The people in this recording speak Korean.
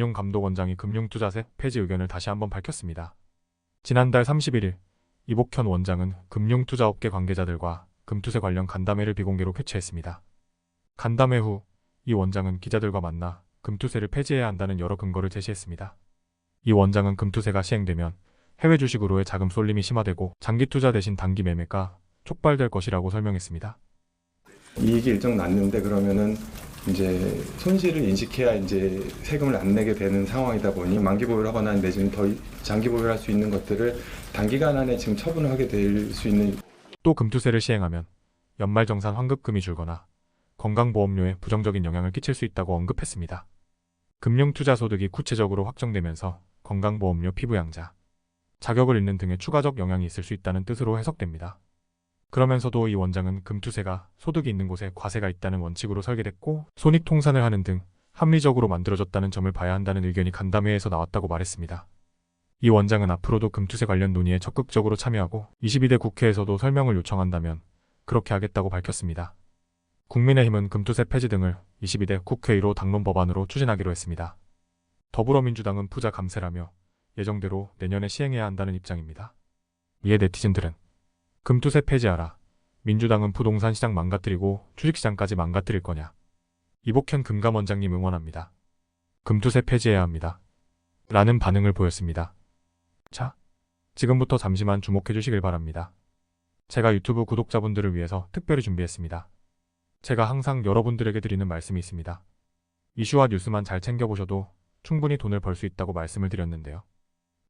금융감독원장이 금융투자세 폐지 의견을 다시 한번 밝혔습니다. 지난달 31일 이복현 원장은 금융투자업계 관계자들과 금투세 관련 간담회를 비공개로 개최했습니다. 간담회 후 이 원장은 기자들과 만나 금투세를 폐지해야 한다는 여러 근거를 제시했습니다. 이 원장은 금투세가 시행되면 해외 주식으로의 자금 쏠림이 심화되고 장기 투자 대신 단기 매매가 촉발될 것이라고 설명했습니다. 이익이 일정 났는데 그러면은 이제 손실을 인식해야 이제 세금을 안 내게 되는 상황이다 보니 만기 보유하거나 내지는 더 장기 보유할 수 있는 것들을 단기간 안에 지금 처분을 하게 될 수 있는 또 금투세를 시행하면 연말정산 환급금이 줄거나 건강보험료에 부정적인 영향을 끼칠 수 있다고 언급했습니다. 금융투자 소득이 구체적으로 확정되면서 건강보험료 피부양자, 자격을 잃는 등의 추가적 영향이 있을 수 있다는 뜻으로 해석됩니다. 그러면서도 이 원장은 금투세가 소득이 있는 곳에 과세가 있다는 원칙으로 설계됐고 손익통산을 하는 등 합리적으로 만들어졌다는 점을 봐야 한다는 의견이 간담회에서 나왔다고 말했습니다. 이 원장은 앞으로도 금투세 관련 논의에 적극적으로 참여하고 22대 국회에서도 설명을 요청한다면 그렇게 하겠다고 밝혔습니다. 국민의힘은 금투세 폐지 등을 22대 국회 1호 당론 법안으로 추진하기로 했습니다. 더불어민주당은 부자 감세라며 예정대로 내년에 시행해야 한다는 입장입니다. 이에 네티즌들은 금투세 폐지하라. 민주당은 부동산 시장 망가뜨리고 주식시장까지 망가뜨릴 거냐. 이복현 금감원장님 응원합니다. 금투세 폐지해야 합니다. 라는 반응을 보였습니다. 자, 지금부터 잠시만 주목해 주시길 바랍니다. 제가 유튜브 구독자분들을 위해서 특별히 준비했습니다. 제가 항상 여러분들에게 드리는 말씀이 있습니다. 이슈와 뉴스만 잘 챙겨보셔도 충분히 돈을 벌 수 있다고 말씀을 드렸는데요.